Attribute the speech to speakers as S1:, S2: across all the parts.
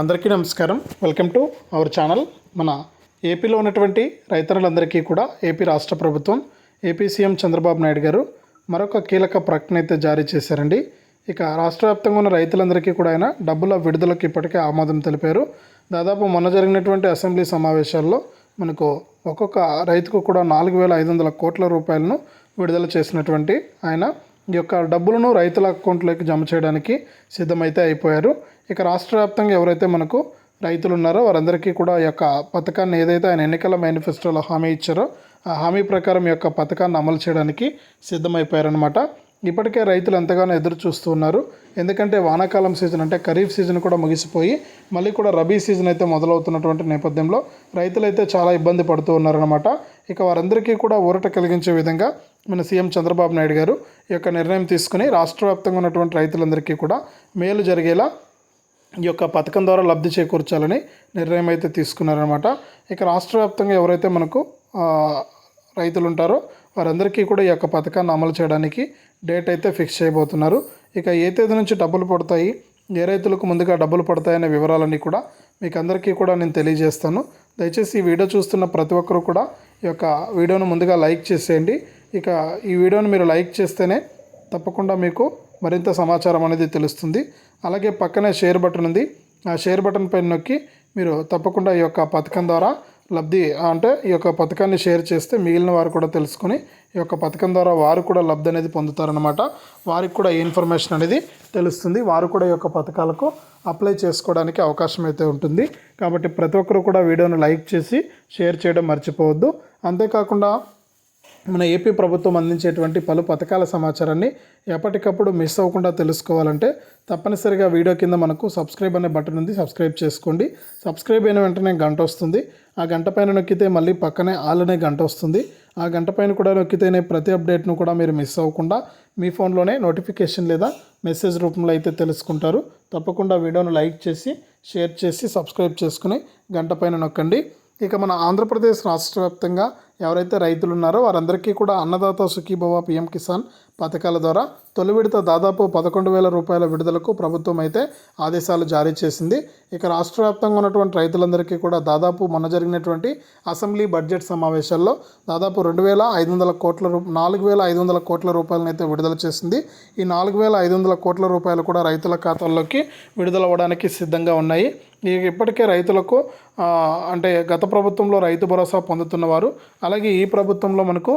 S1: అందరికీ నమస్కారం. Welcome to our channel. మన ఏపీలో ఉన్నటువంటి రైతన్నులందరికీ కూడా ఏపీ రాష్ట్ర ప్రభుత్వం ఏపీ సీఎం చంద్రబాబు నాయుడు గారు మరొక కీలక ప్రకటన అయితే జారీ చేశారండి. ఇక రాష్ట్ర వ్యాప్తంగా ఉన్న రైతులందరికీ కూడా ఆయన డబ్బుల విడుదలకు ఇప్పటికే ఆమోదం తెలిపారు. దాదాపు మొన్న జరిగినటువంటి అసెంబ్లీ సమావేశాల్లో మనకు ఒక్కొక్క రైతుకు కూడా నాలుగు వేల ఐదు వందల కోట్ల రూపాయలను విడుదల చేసినటువంటి ఆయన ఈ యొక్క డబ్బులను రైతుల అకౌంట్లోకి జమ చేయడానికి సిద్ధమైతే అయిపోయారు. ఇక రాష్ట్ర వ్యాప్తంగా ఎవరైతే మనకు రైతులు ఉన్నారో వారందరికీ కూడా ఈ యొక్క పథకాన్ని ఏదైతే ఆయన ఎన్నికల మేనిఫెస్టోలో హామీ ఇచ్చారో ఆ హామీ ప్రకారం ఈ యొక్క పథకాన్ని అమలు చేయడానికి సిద్ధమైపోయారనమాట ఇప్పటికే రైతులు ఎంతగానో ఎదురు చూస్తున్నారు ఎందుకంటే వానాకాలం సీజన్ అంటే ఖరీఫ్ సీజన్ కూడా ముగిసిపోయి మళ్ళీ కూడా రబీ సీజన్ అయితే మొదలవుతున్నటువంటి నేపథ్యంలో రైతులు అయితే చాలా ఇబ్బంది పడుతూ ఉన్నారనమాట ఇక వారందరికీ కూడా ఊరట కలిగించే విధంగా మన సీఎం చంద్రబాబు నాయుడు గారు ఈ యొక్క నిర్ణయం తీసుకుని రాష్ట్ర వ్యాప్తంగా ఉన్నటువంటి రైతులందరికీ కూడా మేలు జరిగేలా ఈ యొక్క పథకం ద్వారా లబ్ధి చేకూర్చాలని నిర్ణయం అయితే తీసుకున్నారనమాట ఇక రాష్ట్ర వ్యాప్తంగా ఎవరైతే మనకు రైతులు ఉంటారో వారందరికీ కూడా ఈ యొక్క పథకాన్ని అమలు చేయడానికి డేట్ అయితే ఫిక్స్ చేయబోతున్నారు. ఇక ఏ తేదీ నుంచి డబ్బులు పడతాయి ఏ రైతులకు ముందుగా డబ్బులు పడతాయనే వివరాలన్నీ కూడా మీకు అందరికీ కూడా నేను తెలియజేస్తాను. దయచేసి ఈ వీడియో చూస్తున్న ప్రతి ఒక్కరూ కూడా ఈ యొక్క వీడియోను ముందుగా లైక్ చేసేయండి. ఇక ఈ వీడియోను మీరు లైక్ చేస్తేనే తప్పకుండా మీకు మరింత సమాచారం అనేది తెలుస్తుంది. అలాగే పక్కనే షేర్ బటన్ ఉంది. ఆ షేర్ బటన్ పైన నొక్కి మీరు తప్పకుండా ఈ యొక్క పథకం ద్వారా లబ్ధి అంటే ఈ యొక్క పథకాన్ని షేర్ చేస్తే మిగిలిన వారు కూడా తెలుసుకొని ఈ యొక్క పథకం ద్వారా వారు కూడా లబ్ధి అనేది పొందుతారనమాట వారికి కూడా ఈ ఇన్ఫర్మేషన్ అనేది తెలుస్తుంది. వారు కూడా ఈ యొక్క పథకాలకు అప్లై చేసుకోవడానికి అవకాశం అయితే ఉంటుంది. కాబట్టి ప్రతి ఒక్కరు కూడా వీడియోను లైక్ చేసి షేర్ చేయడం మర్చిపోవద్దు. అంతేకాకుండా మన ఏపీ ప్రభుత్వం అందించేటువంటి పలు పథకాల సమాచారాన్ని ఎప్పటికప్పుడు మిస్ అవ్వకుండా తెలుసుకోవాలంటే తప్పనిసరిగా వీడియో కింద మనకు సబ్స్క్రైబ్ అనే బటన్ ఉంది సబ్స్క్రైబ్ చేసుకోండి. సబ్స్క్రైబ్ అయిన వెంటనే గంట వస్తుంది. ఆ గంట పైన నొక్కితే మళ్ళీ పక్కనే ఆల్ అనే గంట వస్తుంది. ఆ గంట పైన కూడా నొక్కితేనే ప్రతి అప్డేట్ను కూడా మీరు మిస్ అవ్వకుండా మీ ఫోన్లోనే నోటిఫికేషన్ లేదా మెసేజ్ రూపంలో అయితే తెలుసుకుంటారు. తప్పకుండా వీడియోను లైక్ చేసి షేర్ చేసి సబ్స్క్రైబ్ చేసుకుని గంట పైన నొక్కండి. ఇక మన ఆంధ్రప్రదేశ్ రాష్ట్ర వ్యాప్తంగా ఎవరైతే రైతులు ఉన్నారో వారందరికీ కూడా అన్నదాత సుఖీభవ పిఎం కిసాన్ పథకాల ద్వారా తొలి విడత దాదాపు పదకొండు వేల రూపాయల విడుదలకు ప్రభుత్వం అయితే ఆదేశాలు జారీ చేసింది. ఇక రాష్ట్ర వ్యాప్తంగా ఉన్నటువంటి రైతులందరికీ కూడా దాదాపు మొన్న జరిగినటువంటి అసెంబ్లీ బడ్జెట్ సమావేశాల్లో దాదాపు రెండు వేల ఐదు వందల కోట్ల రూ నాలుగు వేల ఐదు వందల కోట్ల రూపాయలను అయితే విడుదల చేసింది. ఈ నాలుగు వేల ఐదు వందల కోట్ల రూపాయలు కూడా రైతుల ఖాతాల్లోకి విడుదల అవ్వడానికి సిద్ధంగా ఉన్నాయి. ఈ ఇప్పటికే రైతులకు అంటే గత ప్రభుత్వంలో రైతు భరోసా పొందుతున్న వారు అలాగే ఈ ప్రభుత్వంలో మనకు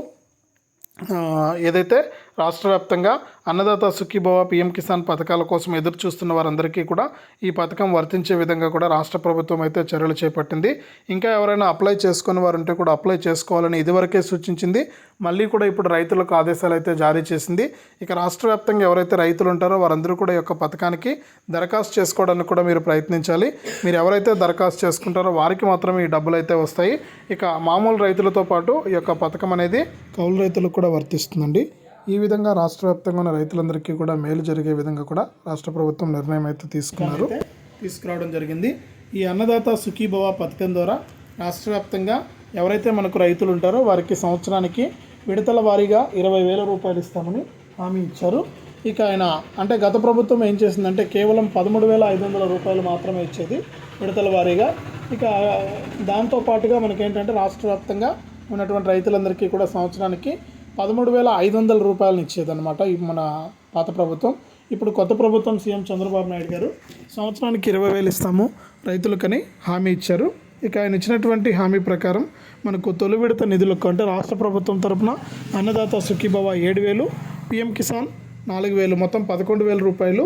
S1: ఏదైతే రాష్ట్ర వ్యాప్తంగా అన్నదాత సుఖీభవ పీఎం కిసాన్ పథకాల కోసం ఎదురు చూస్తున్న వారందరికీ కూడా ఈ పథకం వర్తించే విధంగా కూడా రాష్ట్ర ప్రభుత్వం అయితే చర్యలు చేపట్టింది. ఇంకా ఎవరైనా అప్లై చేసుకుని వారు ఉంటే కూడా అప్లై చేసుకోవాలని ఇదివరకే సూచించింది. మళ్ళీ కూడా ఇప్పుడు రైతులకు ఆదేశాలు అయితే జారీ చేసింది. ఇక రాష్ట్ర వ్యాప్తంగా ఎవరైతే రైతులు ఉంటారో వారందరూ కూడా ఈ యొక్క పథకానికి దరఖాస్తు చేసుకోవడానికి కూడా మీరు ప్రయత్నించాలి. మీరు ఎవరైతే దరఖాస్తు చేసుకుంటారో వారికి మాత్రమే ఈ డబ్బులు అయితే వస్తాయి. ఇక మామూలు రైతులతో పాటు ఈ యొక్క పథకం అనేది కౌలు రైతులకు కూడా వర్తిస్తుందండి. ఈ విధంగా రాష్ట్ర వ్యాప్తంగా ఉన్న రైతులందరికీ కూడా మేలు జరిగే విధంగా కూడా రాష్ట్ర ప్రభుత్వం నిర్ణయం అయితే తీసుకున్నారు. తీసుకురావడం జరిగింది. ఈ అన్నదాత సుఖీభవ పథకం ద్వారా రాష్ట్ర వ్యాప్తంగా ఎవరైతే మనకు రైతులు ఉంటారో వారికి సంవత్సరానికి విడతల వారీగా ఇరవై వేల రూపాయలు ఇస్తామని హామీ ఇచ్చారు. ఇక ఆయన అంటే గత ప్రభుత్వం ఏం చేసిందంటే కేవలం పదమూడు వేల ఐదు వందల రూపాయలు మాత్రమే ఇచ్చేది విడతల వారీగా. ఇక దాంతో పాటుగా మనకేంటంటే రాష్ట్ర వ్యాప్తంగా ఉన్నటువంటి రైతులందరికీ కూడా సంవత్సరానికి పదమూడు వేల ఐదు వందల రూపాయలను ఇచ్చేదన్నమాట మన పాత ప్రభుత్వం. ఇప్పుడు కొత్త ప్రభుత్వం సీఎం చంద్రబాబు నాయుడు గారు సంవత్సరానికి ఇరవై వేలు ఇస్తాము. రైతులకని హామీ ఇచ్చారు. ఇక ఆయన ఇచ్చినటువంటి హామీ ప్రకారం మనకు తొలి విడత నిధులకు అంటే రాష్ట్ర ప్రభుత్వం తరపున అన్నదాత సుఖీభవ ఏడు వేలు పిఎం కిసాన్ నాలుగు వేలు మొత్తం పదకొండు వేల రూపాయలు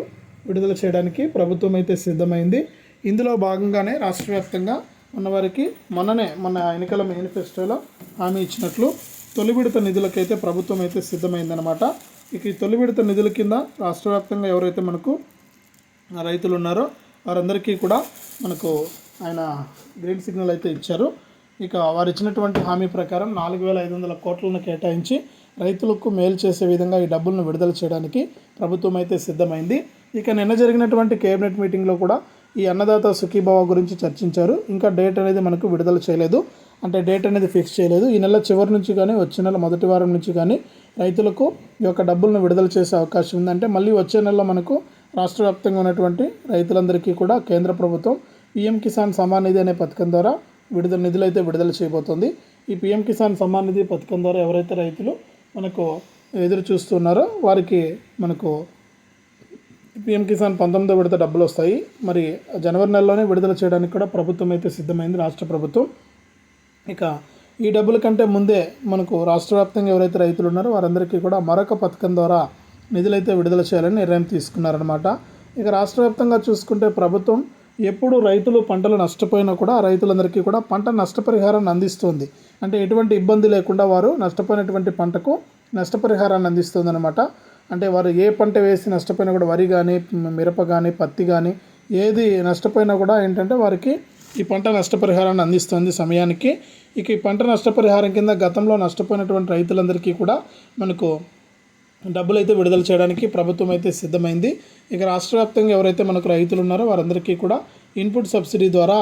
S1: విడుదల చేయడానికి ప్రభుత్వం అయితే సిద్ధమైంది. ఇందులో భాగంగానే రాష్ట్ర వ్యాప్తంగా ఉన్నవారికి మొన్ననే మన ఎన్నికల మేనిఫెస్టోలో హామీ ఇచ్చినట్లు తొలి విడత నిధులకైతే ప్రభుత్వం అయితే సిద్ధమైందనమాట ఇక ఈ తొలి విడత నిధుల కింద రాష్ట్ర వ్యాప్తంగా ఎవరైతే మనకు రైతులు ఉన్నారో వారందరికీ కూడా మనకు ఆయన గ్రీన్ సిగ్నల్ అయితే ఇచ్చారు. ఇక వారు ఇచ్చినటువంటి హామీ ప్రకారం నాలుగు వేల ఐదు వందల కోట్లను కేటాయించి రైతులకు మేలు చేసే విధంగా ఈ డబ్బులను విడుదల చేయడానికి ప్రభుత్వం అయితే సిద్ధమైంది. ఇక నిన్న జరిగినటువంటి కేబినెట్ మీటింగ్లో కూడా ఈ అన్నదాత సుఖీభావ గురించి చర్చించారు. ఇంకా డేట్ అనేది మనకు విడుదల చేయలేదు. అంటే డేట్ అనేది ఫిక్స్ చేయలేదు. ఈ నెల చివరి నుంచి కానీ వచ్చే నెల మొదటి వారం నుంచి కానీ రైతులకు ఈ యొక్క డబ్బులను విడుదల చేసే అవకాశం ఉంది. అంటే మళ్ళీ వచ్చే నెలలో మనకు రాష్ట్ర వ్యాప్తంగా ఉన్నటువంటి రైతులందరికీ కూడా కేంద్ర ప్రభుత్వం పిఎం కిసాన్ సమాన్ నిధి అనే పథకం ద్వారా విడుదల నిధులు అయితే విడుదల చేయబోతోంది. ఈ పిఎం కిసాన్ సమాన్ నిధి పథకం ద్వారా ఎవరైతే రైతులు మనకు ఎదురు చూస్తున్నారో వారికి మనకు పిఎం కిసాన్ పంతొమ్మిదో విడత డబ్బులు వస్తాయి. మరి జనవరి నెలలోనే విడుదల చేయడానికి కూడా ప్రభుత్వం అయితే సిద్ధమైంది. రాష్ట్ర ప్రభుత్వం ఇక ఈ డబ్బుల కంటే ముందే మనకు రాష్ట్ర వ్యాప్తంగా ఎవరైతే రైతులు ఉన్నారో వారందరికీ కూడా మరొక పథకం ద్వారా నిధులైతే విడుదల చేయాలని నిర్ణయం తీసుకున్నారనమాట ఇక రాష్ట్ర వ్యాప్తంగా చూసుకుంటే ప్రభుత్వం ఎప్పుడు రైతులు పంటలు నష్టపోయినా కూడా రైతులందరికీ కూడా పంట నష్టపరిహారాన్ని అందిస్తుంది. అంటే ఎటువంటి ఇబ్బంది లేకుండా వారు నష్టపోయినటువంటి పంటకు నష్టపరిహారాన్ని అందిస్తుంది అనమాట అంటే వారు ఏ పంట వేసి నష్టపోయినా కూడా వరి కానీ మిరప కానీ పత్తి కానీ ఏది నష్టపోయినా కూడా ఏంటంటే వారికి ఈ పంట నష్టపరిహారాన్ని అందిస్తుంది సమయానికి. ఇక ఈ పంట నష్టపరిహారం కింద గతంలో నష్టపోయినటువంటి రైతులందరికీ కూడా మనకు డబ్బులు అయితే విడుదల చేయడానికి ప్రభుత్వం అయితే సిద్ధమైంది. ఇక రాష్ట్ర వ్యాప్తంగా ఎవరైతే మనకు రైతులు ఉన్నారో వారందరికీ కూడా ఇన్పుట్ సబ్సిడీ ద్వారా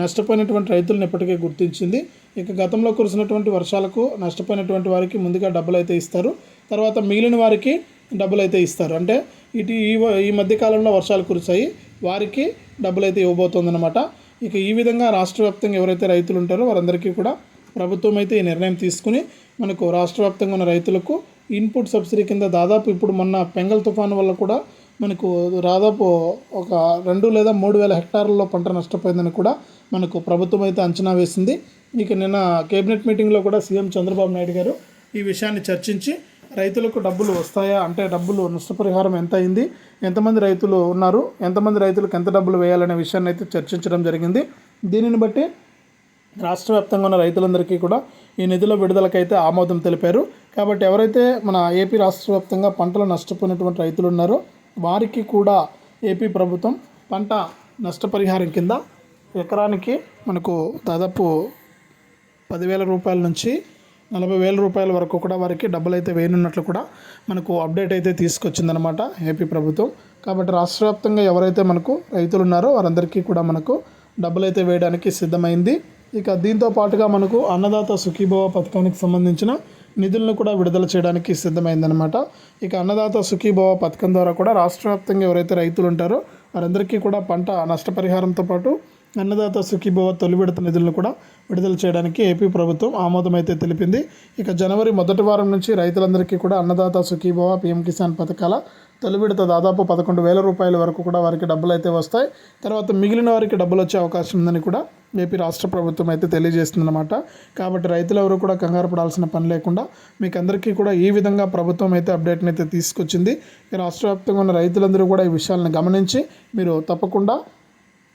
S1: నష్టపోయినటువంటి రైతులను ఇప్పటికే గుర్తించింది. ఇక గతంలో కురిసినటువంటి వర్షాలకు నష్టపోయినటువంటి వారికి ముందుగా డబ్బులు అయితే ఇస్తారు. తర్వాత మిగిలిన వారికి డబ్బులు అయితే ఇస్తారు. అంటే ఇటు ఈ ఈ మధ్యకాలంలో వర్షాలు కురిసాయి వారికి డబ్బులు అయితే ఇవ్వబోతోందన్నమాట. ఇక ఈ విధంగా రాష్ట్ర వ్యాప్తంగా ఎవరైతే రైతులు ఉంటారో వారందరికీ కూడా ప్రభుత్వం అయితే ఈ నిర్ణయం తీసుకుని మనకు రాష్ట్ర వ్యాప్తంగా ఉన్న రైతులకు ఇన్పుట్ సబ్సిడీ కింద దాదాపు ఇప్పుడు మొన్న పెంగల్ తుఫాను వల్ల కూడా మనకు దాదాపు ఒక రెండు లేదా మూడు వేల హెక్టార్లలో పంట నష్టపోయిందని కూడా మనకు ప్రభుత్వం అయితే అంచనా వేసింది. ఇక నిన్న కేబినెట్ మీటింగ్లో కూడా సీఎం చంద్రబాబు నాయుడు గారు ఈ విషయాన్ని చర్చించి రైతులకు డబ్బులు వస్తాయా? అంటే డబ్బులు నష్టపరిహారం ఎంత అయింది ఎంతమంది రైతులు ఉన్నారు? ఎంతమంది రైతులకు ఎంత డబ్బులు వేయాలనే విషయాన్ని అయితే చర్చించడం జరిగింది. దీనిని బట్టి రాష్ట్ర వ్యాప్తంగా ఉన్న రైతులందరికీ కూడా ఈ నిధుల విడుదలకైతే ఆమోదం తెలిపారు. కాబట్టి ఎవరైతే మన ఏపీ రాష్ట్ర వ్యాప్తంగా పంటలు నష్టపోయినటువంటి రైతులు ఉన్నారో వారికి కూడా ఏపీ ప్రభుత్వం పంట నష్టపరిహారం కింద ఎకరానికి మనకు దాదాపు పదివేల రూపాయల నుంచి నలభై వేల రూపాయల వరకు కూడా వారికి డబ్బులు అయితే వేయనున్నట్లు కూడా మనకు అప్డేట్ అయితే తీసుకొచ్చిందనమాట ఏపీ ప్రభుత్వం. కాబట్టి రాష్ట్ర వ్యాప్తంగా ఎవరైతే మనకు రైతులు ఉన్నారో వారందరికీ కూడా మనకు డబ్బులు అయితే వేయడానికి సిద్ధమైంది. ఇక దీంతో పాటుగా మనకు అన్నదాత సుఖీభవ పథకానికి సంబంధించిన నిధులను కూడా విడుదల చేయడానికి సిద్ధమైందనమాట ఇక అన్నదాత సుఖీభవ పథకం ద్వారా కూడా రాష్ట్ర వ్యాప్తంగా ఎవరైతే రైతులు ఉంటారో వారందరికీ కూడా పంట నష్టపరిహారంతో పాటు అన్నదాత సుఖీభవ తొలి విడత నిధులను కూడా విడుదల చేయడానికి ఏపీ ప్రభుత్వం ఆమోదం అయితే తెలిపింది. ఇక జనవరి మొదటి వారం నుంచి రైతులందరికీ కూడా అన్నదాత సుఖీభవ పీఎం కిసాన్ పథకాల తొలి విడత దాదాపు పదకొండు వేల రూపాయల వరకు కూడా వారికి డబ్బులు అయితే వస్తాయి. తర్వాత మిగిలిన వారికి డబ్బులు వచ్చే అవకాశం ఉందని కూడా ఏపీ రాష్ట్ర ప్రభుత్వం అయితే తెలియజేస్తుందన్నమాట. కాబట్టి రైతులు ఎవరు కూడా కంగారు పడాల్సిన పని లేకుండా మీకు అందరికీ కూడా ఈ విధంగా ప్రభుత్వం అయితే అప్డేట్ని అయితే తీసుకొచ్చింది. రాష్ట్ర వ్యాప్తంగా ఉన్న రైతులందరూ కూడా ఈ విషయాలను గమనించి మీరు తప్పకుండా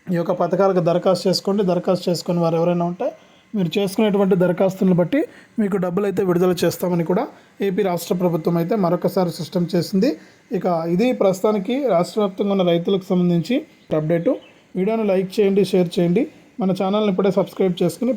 S1: ఈ యొక్క పథకాలకు దరఖాస్తు చేసుకోండి. దరఖాస్తు చేసుకుని వారు ఎవరైనా ఉంటే మీరు చేసుకునేటువంటి దరఖాస్తులను బట్టి మీకు డబ్బులు అయితే విడుదల చేస్తామని కూడా ఏపీ రాష్ట్ర ప్రభుత్వం అయితే మరొకసారి సిస్టమ్ చేసింది. ఇక ఇది ప్రస్తుతానికి రాష్ట్ర వ్యాప్తంగా ఉన్న రైతులకు సంబంధించి అప్డేటు. వీడియోను లైక్ చేయండి షేర్ చేయండి. మన ఛానల్ని ఇప్పుడే సబ్స్క్రైబ్ చేసుకుని